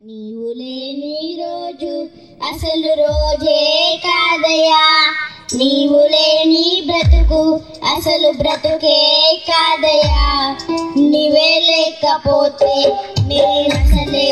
నీవు లేని రోజు అసలు రోజే కాదయా నీవు లేని బ్రతుకు అసలు బ్రతుకే కాదయా నీవే లేకపోతే నేను అసలే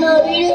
marido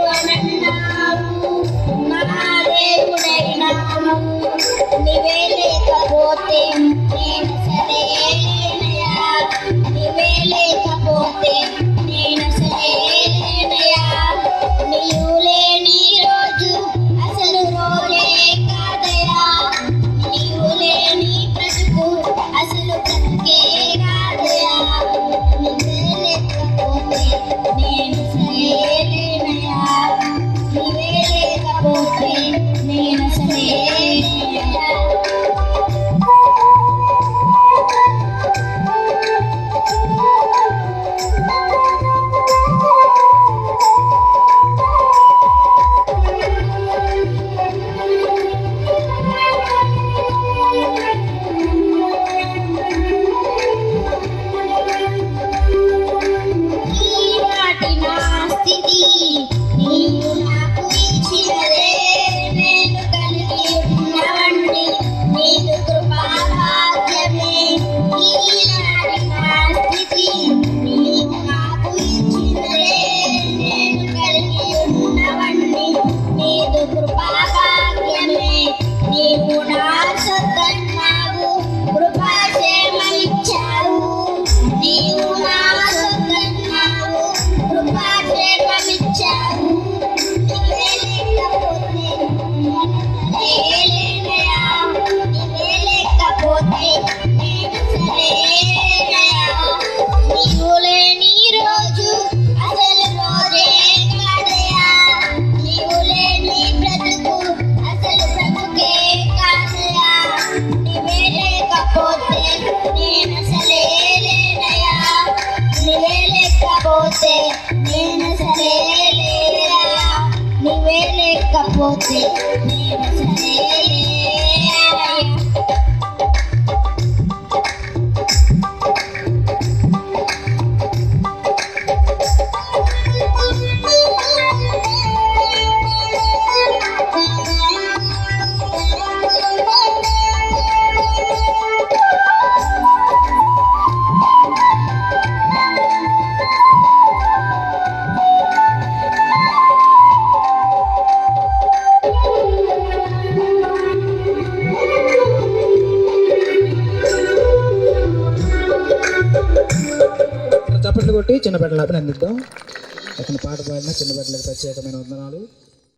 kapote, ne కొట్టి కొట్టి చిన్నబిడ్డలకు అభినందిద్దాం అతని పాట పాడిన చిన్నబిడ్డలకు ప్రత్యేకమైన వందనాలు.